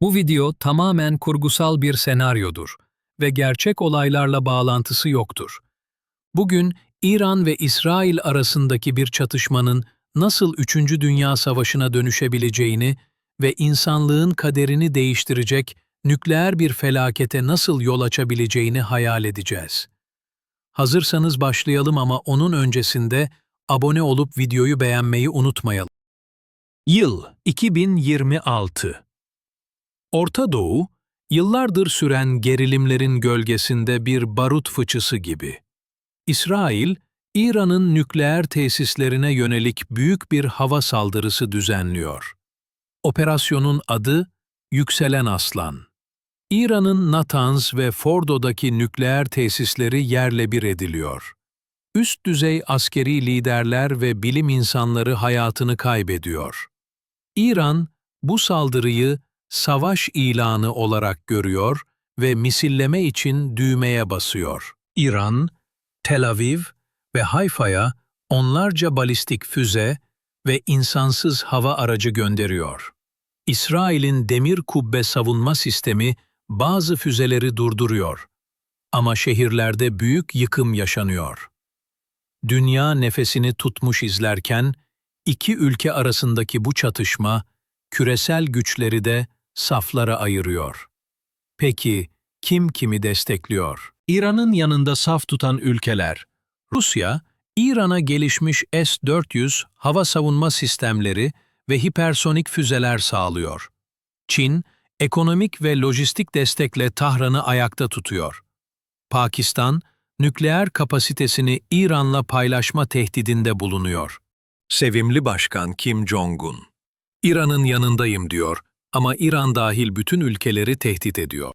Bu video tamamen kurgusal bir senaryodur ve gerçek olaylarla bağlantısı yoktur. Bugün İran ve İsrail arasındaki bir çatışmanın nasıl 3. Dünya Savaşı'na dönüşebileceğini ve insanlığın kaderini değiştirecek nükleer bir felakete nasıl yol açabileceğini hayal edeceğiz. Hazırsanız başlayalım ama onun öncesinde abone olup videoyu beğenmeyi unutmayalım. Yıl 2026 Orta Doğu, yıllardır süren gerilimlerin gölgesinde bir barut fıçısı gibi. İsrail, İran'ın nükleer tesislerine yönelik büyük bir hava saldırısı düzenliyor. Operasyonun adı Yükselen Aslan. İran'ın Natanz ve Fordo'daki nükleer tesisleri yerle bir ediliyor. Üst düzey askeri liderler ve bilim insanları hayatını kaybediyor. İran, bu saldırıyı savaş ilanı olarak görüyor ve misilleme için düğmeye basıyor. İran, Tel Aviv ve Hayfa'ya onlarca balistik füze ve insansız hava aracı gönderiyor. İsrail'in demir kubbe savunma sistemi bazı füzeleri durduruyor. Ama şehirlerde büyük yıkım yaşanıyor. Dünya nefesini tutmuş izlerken, iki ülke arasındaki bu çatışma, küresel güçleri de saflara ayırıyor. Peki, kim kimi destekliyor? İran'ın yanında saf tutan ülkeler. Rusya, İran'a gelişmiş S-400 hava savunma sistemleri ve hipersonik füzeler sağlıyor. Çin, ekonomik ve lojistik destekle Tahran'ı ayakta tutuyor. Pakistan, nükleer kapasitesini İran'la paylaşma tehdidinde bulunuyor. Sevimli Başkan Kim Jong-un. İran'ın yanındayım diyor ama İran dahil bütün ülkeleri tehdit ediyor.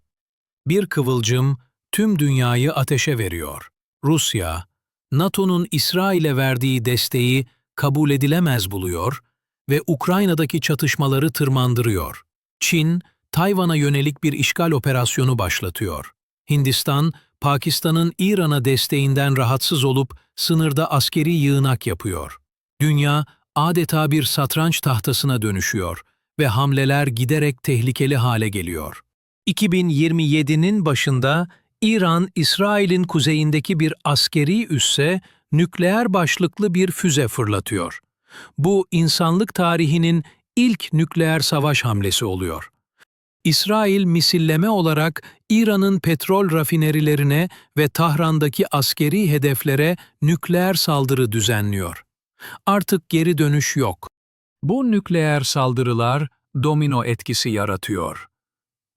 Bir kıvılcım tüm dünyayı ateşe veriyor. Rusya, NATO'nun İsrail'e verdiği desteği kabul edilemez buluyor ve Ukrayna'daki çatışmaları tırmandırıyor. Çin, Tayvan'a yönelik bir işgal operasyonu başlatıyor. Hindistan, Pakistan'ın İran'a desteğinden rahatsız olup sınırda askeri yığınak yapıyor. Dünya adeta bir satranç tahtasına dönüşüyor ve hamleler giderek tehlikeli hale geliyor. 2027'nin başında İran, İsrail'in kuzeyindeki bir askeri üsse nükleer başlıklı bir füze fırlatıyor. Bu insanlık tarihinin ilk nükleer savaş hamlesi oluyor. İsrail misilleme olarak İran'ın petrol rafinerilerine ve Tahran'daki askeri hedeflere nükleer saldırı düzenliyor. Artık geri dönüş yok. Bu nükleer saldırılar domino etkisi yaratıyor.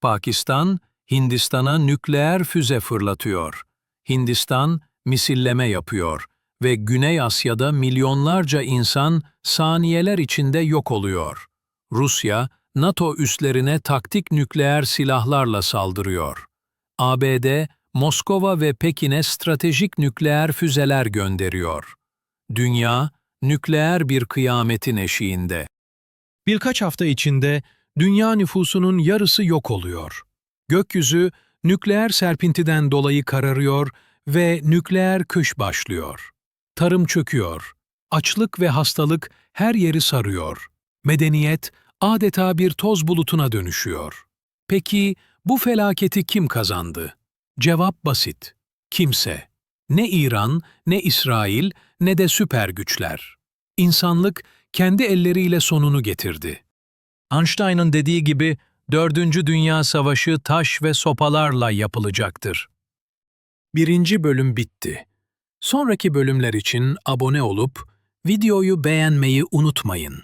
Pakistan, Hindistan'a nükleer füze fırlatıyor. Hindistan misilleme yapıyor ve Güney Asya'da milyonlarca insan saniyeler içinde yok oluyor. Rusya, NATO üslerine taktik nükleer silahlarla saldırıyor. ABD, Moskova ve Pekin'e stratejik nükleer füzeler gönderiyor. Dünya, nükleer bir kıyametin eşiğinde. Birkaç hafta içinde dünya nüfusunun yarısı yok oluyor. Gökyüzü nükleer serpintiden dolayı kararıyor ve nükleer kış başlıyor. Tarım çöküyor. Açlık ve hastalık her yeri sarıyor. Medeniyet adeta bir toz bulutuna dönüşüyor. Peki bu felaketi kim kazandı? Cevap basit. Kimse. Ne İran, ne İsrail, ne de süper güçler. İnsanlık kendi elleriyle sonunu getirdi. Einstein'ın dediği gibi Dördüncü Dünya Savaşı taş ve sopalarla yapılacaktır. Birinci bölüm bitti. Sonraki bölümler için abone olup videoyu beğenmeyi unutmayın.